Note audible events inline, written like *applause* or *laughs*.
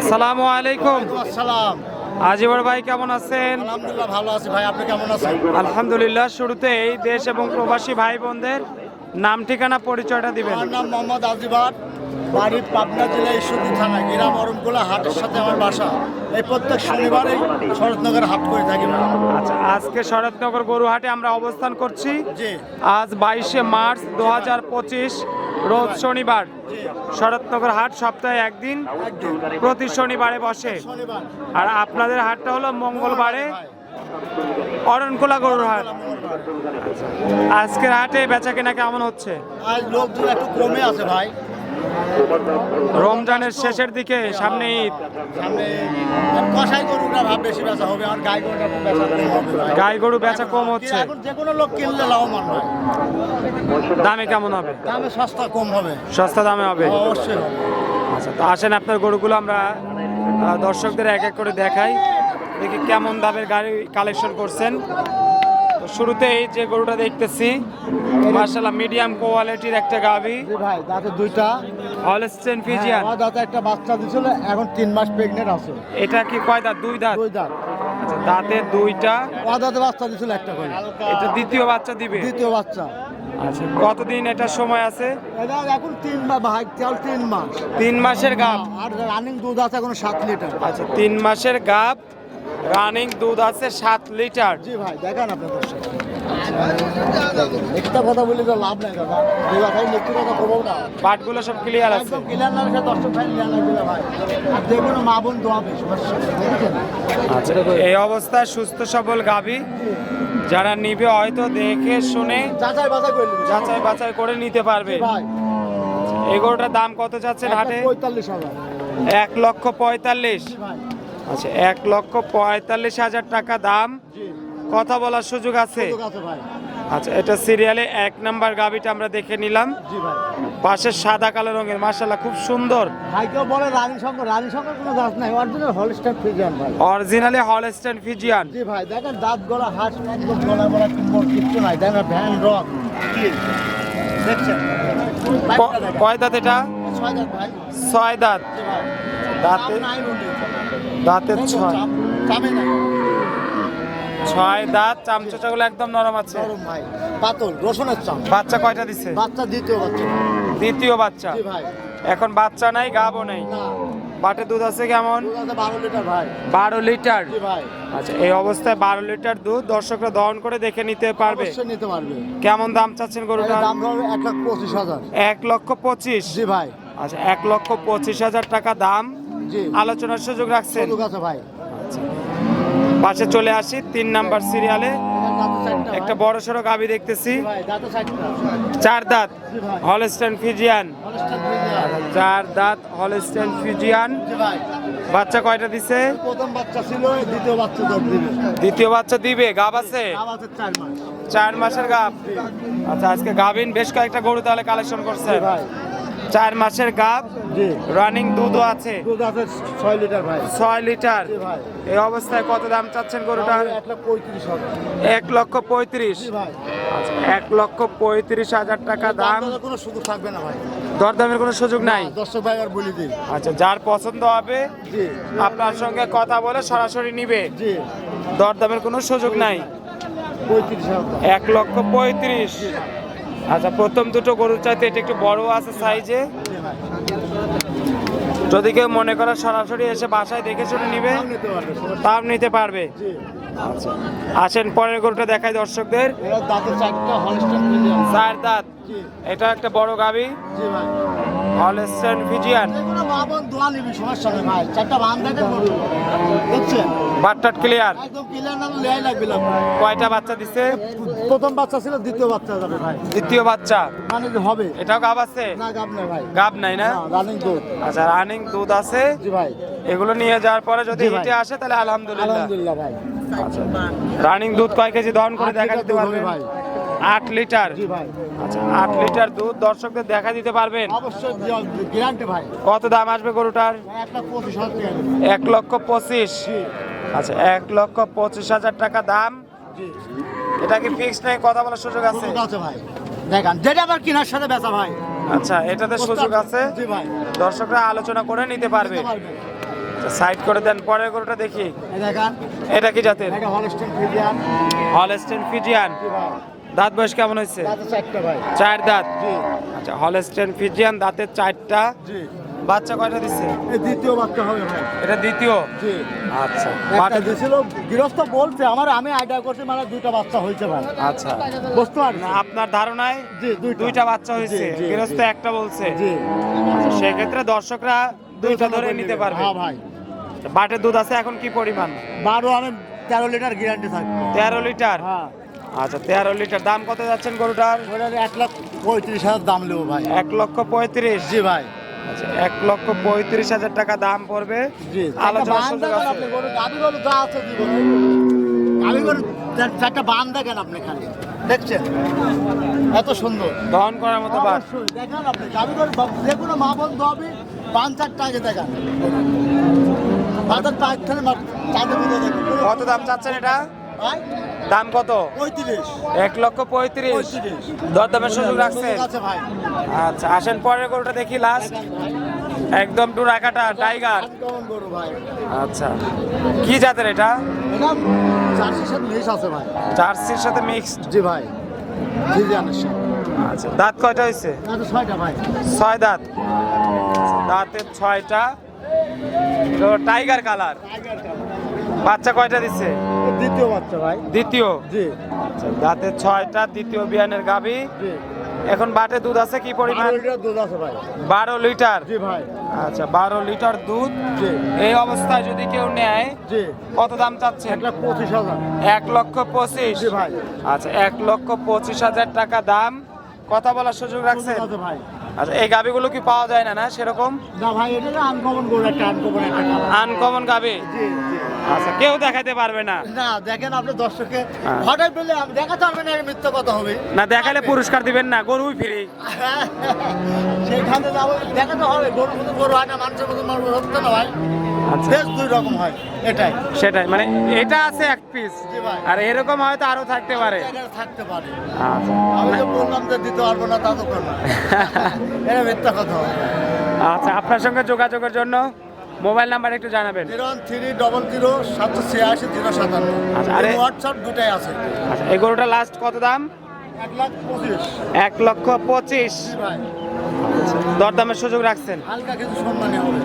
আসসালামু আলাইকুম। আসসালাম। আজিবর ভাই কেমন আছেন? আলহামদুলিল্লাহ ভালো আছি ভাই আপনি কেমন আছেন? আলহামদুলিল্লাহ শুরুতেই দেশ এবং প্রবাসী ভাই বোনদের নাম ঠিকানা পরিচয়টা দিবেন। আমার নাম মোহাম্মদ আজিবাদ বাড়ি পাবনা জেলা ঈশ্বরদী থানা গ্রাম অরমগোলা হাটের সাথে আমার বাসা। এই প্রত্যেক শনিবারে শরৎনগর হাট করে থাকি আচ্ছা আজকে শরৎনগর গরুহাটে আমরা অবস্থান করছি। জি। আজ বাইশে মার্চ দু হাজার পঁচিশ রোজ শনিবার। শরৎনগর হাট সপ্তাহে একদিন, প্রতি শনিবারে বসে। আর আপনাদের হাটটা হলো মঙ্গলবারে অরণকোলা গরুর হাট। আজকের হাটে বেচা কেনা কেমন হচ্ছে? আজ লোকজন একটু কমে আছে ভাই। রমজানের শেষের দিকে সামনে ঈদ। কষাই গরুটা ভাব বেশি বেচা হবে আর গাই গরুটা বেচা গরু বেচা কম হচ্ছে। যে কোনো লোক কিনলে লাভবান হয়। দামে কেমন হবে? দামে সস্তা কম হবে। সস্তা দামে হবে? অবশ্যই আচ্ছা তো আসেন আপনার গরুগুলো আমরা দর্শকদের এক এক করে দেখাই। দেখি কেমন দামের গাড়ি কালেকশন করছেন। তো শুরুতে এই যে গরুটা দেখতেছি মার্শাল্লাহ মিডিয়াম কোয়ালিটির একটা গাবি ভাই দাঁতে দুইটা। হলস্টেন ফিজিয়ান আমার দাঁতে একটা বাচ্চা দিছিল এখন তিন মাস প্রেগনেন্ট আছে। এটা কি কয় দাঁত? দুই দাঁত? দুই দাঁত। আচ্ছা, দাঁতে দুইটা। ও দাঁতে বাচ্চা দিছিল একটা করে। এটা দ্বিতীয় বাচ্চা দিবে? দ্বিতীয় বাচ্চা। আচ্ছা কতদিন এটা সময় আছে? এটা এখন তিন মাস ভাই চাল তিন মাস। তিন মাসের গাব আর রানিং দুধ আছে এখন সাত লিটার। আচ্ছা তিন মাসের গাব রানিং দুধ আছে সাত লিটার। জি ভাই দেখান আপনাদের সাথে। একটা কথা বলি তো লাভ নাই দাদা। এই কথাই মৃত্যু কথা করব না। পাটগুলো সব ক্লিয়ার আছে। ক্লিয়ার না রেখে দশটা ফাইল ক্লিয়ার লাগবে না ভাই। যে কোনো মা বোন দোয়া আচ্ছা এই অবস্থায় সুস্থ সবল গাভী। যারা নিবে হয়তো দেখে শুনে যাচাই বাছাই করে যাচাই বাছাই করে নিতে পারবে। ভাই। এই দাম কত যাচ্ছে হাটে? পঁয়তাল্লিশ হাজার। এক লক্ষ পঁয়তাল্লিশ। আচ্ছা এক লক্ষ পঁয়তাল্লিশ হাজার টাকা দাম। কথা বলার সুযোগ আছে? ভাই। আচ্ছা এটা সিরিয়ালে এক নাম্বার গাভীটা আমরা দেখে নিলাম। পাশে সাদা কালো রঙের মার্শাল্লাহ খুব সুন্দর। ভাই বলে রানী শঙ্কর রানী শঙ্কর কোনো দাঁত নাই অরিজিনাল ভাই। হলস্টেন ফিজিয়ান জি ভাই দেখেন দাঁত গলা হাঁস একদম গলা গলা কিচ্ছু নাই। দেখেন ভ্যান রক দেখছেন? কয় দাঁত এটা? ছয় দাঁত ভাই। ছয় দাঁত। ভাই। দাঁতে। দাঁতের ছয়। ছয় দাঁত চামচোচাগুলো একদম নরম আছে। পাতল রসুনের চাপ বাচ্চা কয়টা দিছে? বাচ্চা দ্বিতীয় বাচ্চা। দ্বিতীয় বাচ্চা। ভাই। এখন বাচ্চা নাই গাবও নেই। বাটে দুধ আছে কেমন? বারো লিটার ভাই। বারো লিটার? ভাই। আচ্ছা এই অবস্থায় বারো লিটার দুধ দর্শকরা দহন করে দেখে নিতে পারবে। নিতে পারবে। কেমন দাম চাচ্ছেন গরুটা দাম এক লাখ পঁচিশ হাজার। এক লক্ষ পঁচিশ। জি ভাই। আচ্ছা এক লক্ষ পঁচিশ হাজার টাকা দাম। আলোচনার সুযোগ রাখছেন। ভাই। পাশে চলে আসি তিন নাম্বার সিরিয়ালে। একটা বড় সড়ো গাবি দেখতেছি। চার দাঁত হলস্টেন ফিজিয়ান। চার দাঁত হলস্টেন ফিজিয়ান। বাচ্চা কয়টা দিছে? প্রথম বাচ্চা ছিল দ্বিতীয় বাচ্চা দিবে। দ্বিতীয় বাচ্চা দিবে গাব আছে? চার মাসের গাব। আচ্ছা আজকে গাবিন বেশ কয়েকটা গরু তাহলে কালেকশন করছে ভাই। চার মাসের গাব। জি। রানিং দুধও আছে। দুধ আছে ছয় লিটার ভাই। ছয় লিটার। এই অবস্থায় কত দাম চাচ্ছেন গরুটার? এক লক্ষ পঁয়ত্রিশ ভাই। আচ্ছা এক লক্ষ পঁয়ত্রিশ হাজার টাকা দাম। কোনো সুযোগ থাকবে না ভাই। দরদামের কোনো সুযোগ নাই? দর্শক ভাই আর বলি দিই। আচ্ছা যার পছন্দ হবে জি। আপনার সঙ্গে কথা বলে সরাসরি নিবে। জি। দরদামের কোনো সুযোগ নাই? এক লক্ষ পঁয়ত্রিশ। আচ্ছা প্রথম দুটো গরুর চাইতে এটা একটু বড় আছে সাইজে যদি কেউ মনে করে সরাসরি এসে বাসায় দেখে শুনে নিবে দাম নিতে পারবে তাও নিতে পারবে। আসেন পরের গরুটা দেখায় দর্শকদের। চার দাঁত। এটা একটা বড় গাবি। ভাই ফিজিয়ান বাটটাট ক্লিয়ার কয়টা বাচ্চা দিছে? প্রথম বাচ্চা ছিল দ্বিতীয় বাচ্চা যাবে ভাই। দ্বিতীয় বাচ্চা। মানে হবে। এটাও গাব আছে? না গাব না ভাই। গাব নাই না? রানিং দুধ। আচ্ছা রানিং দুধ আছে। জি ভাই। এগুলো নিয়ে যাওয়ার পরে যদি হিটে আসে তাহলে আলহামদুলিল্লাহ। আলহামদুলিল্লাহ ভাই। রানিং দুধ কয় কেজি? দহন করে দেখা দিতে হবে ভাই। আট লিটার। জি ভাই। আচ্ছা আট লিটার দুধ দর্শকদের দেখা দিতে পারবেন। অবশ্যই গ্যারান্টি ভাই। কত দাম আসবে গরুটার। এক লক্ষ পঁচিশ আচ্ছা এক লক্ষ পঁচিশ হাজার টাকা দাম। জি। এটা কি ফিক্স নাই? কথা বলার সুযোগ আছে? আছে ভাই। দেখান যেটা আবার কেনার সাথে বেচা ভাই। আচ্ছা এটাতে সুযোগ আছে? জি ভাই। দর্শকরা আলোচনা করে নিতে পারবে। সাইড করে দেন পরের গরুটা দেখি। এই দেখেন। এটা কি জাতের? এটা হলস্টেন ফ্রিজিয়ান হলস্টেন ফিজিয়ান জি ভাই। দাঁত বয়স কেমন হয়েছে? চার দাঁত। আচ্ছা হলস্টেন ফিজিয়ান দাঁতের চারটা। বাচ্চা কয়টা দিচ্ছে দ্বিতীয় বাচ্চা হবে ভাই। এটা দ্বিতীয়? জি। আচ্ছা বাট- দিয়েছিল গৃহস্থ বলছে আমার আমি আইডিয়া করছি মানে দুইটা বাচ্চা হয়েছে ভাই। আচ্ছা। বুঝতে পারছি। আপনার ধারণায় জি দুইটা। বাচ্চা হয়েছে। গৃহস্থ একটা বলছে। জি। আচ্ছা, সেক্ষেত্রে দর্শকরা দুইটা ধরে নিতে পারবে। হ্যাঁ ভাই। বাটের দুধ আছে এখন কি পরিমাণ? বারো আমি তেরো লিটার গ্যারান্টি থাকবে। তেরো লিটার? হ্যাঁ। আচ্ছা তেরো লিটার দাম কত যাচ্ছেন গরুটার? এক লাখ পঁয়ত্রিশ হাজার দাম নেব ভাই। এক লক্ষ পঁয়ত্রিশ? জি ভাই। আচ্ছা এক লক্ষ পঁয়ত্রিশ হাজার টাকা দাম পড়বে। সুযোগ দেখেন আছে? আপনি গরু যা আছে জীবন গাবি গরু চার- চারটা বান দেখেন আপনি খালি। দেখছেন? এত সুন্দর। দহন করার মতো আপনি যে কোনো মা চারটা আগে দেখান। বাজার চাঁদে কত দাম চাচ্ছেন এটা? দাম কত? এক লক্ষ পঁয়ত্রিশ। দরদামের সুযোগ রাখছেন? আচ্ছা আসেন পরের গরুটা দেখি লাস্ট একদম ডুরাকাটা টাইগার ভাই। আচ্ছা কি জাতের এটা? জার্সির সাথে মিক্সড জি ভাই আচ্ছা দাঁত কয়টা হয়েছে ছয় দাঁত। দাঁতের ছয়টা। তো টাইগার কালার বাচ্চা কয়টা দিচ্ছে দ্বিতীয় বাচ্চা ভাই। দ্বিতীয়? জি। আচ্ছা, দাঁতের ছয়টা দ্বিতীয় বিয়ানের গাভী। জি। এখন বাটে দুধ আছে কি পরিমাণ? বারো লিটার দুধ আছে ভাই। বারো লিটার? জি ভাই। আচ্ছা বারো লিটার দুধ। জি। এই অবস্থায় যদি কেউ নেয় জি। কত দাম চাচ্ছে এক লাখ পঁচিশ হাজার। এক লক্ষ পঁচিশ? জি ভাই। আচ্ছা এক লক্ষ পঁচিশ হাজার টাকা দাম। কথা বলার সুযোগ রাখছেন? আছে ভাই। আচ্ছা এই গাবিগুলো কি পাওয়া যায় না না? সেরকম? না ভাই এটা আনকমন গরু একটা আনকমন একটা আনকমন গাবি আচ্ছা কেউ দেখাতে পারবে না? না দেখেন আপনি দর্শককে হ্যাঁ। হঠাৎ বললে দেখাতে পারবেন না মিথ্যা কথা হবে। না দেখালে পুরস্কার দিবেন না গরুই ফ্রি। সেখানে যাব দেখাতে হবে গরুর মতো গরু হয় না মানুষের মতো মানুষ হচ্ছে না ভাই। বেশ দুই রকম হয় এটাই। সেটাই মানে এটা আছে এক পিস আর এরকম হয়তো আরও থাকতে পারে। থাকতে পারে। আচ্ছা। আমি তো বললাম যে দিতে পারব না তা তো করলাম *laughs* এটা মিথ্যা কথা। আচ্ছা আপনার সঙ্গে যোগাযোগের জন্য মোবাইল নাম্বার একটু জানাবেন। জিরো থ্রি ডবল জিরো সাতশো ছিয়াশি জিরো সাতান্ন। আচ্ছা, আরে- হোয়াটসঅ্যাপ দুটাই আছে। আচ্ছা এই গরুটা লাস্ট কত দাম? এক লাখ পঁচিশ। এক লক্ষ পঁচিশ। দরদামের সুযোগ রাখছেন। হালকা কিছু সম্মানী হবে।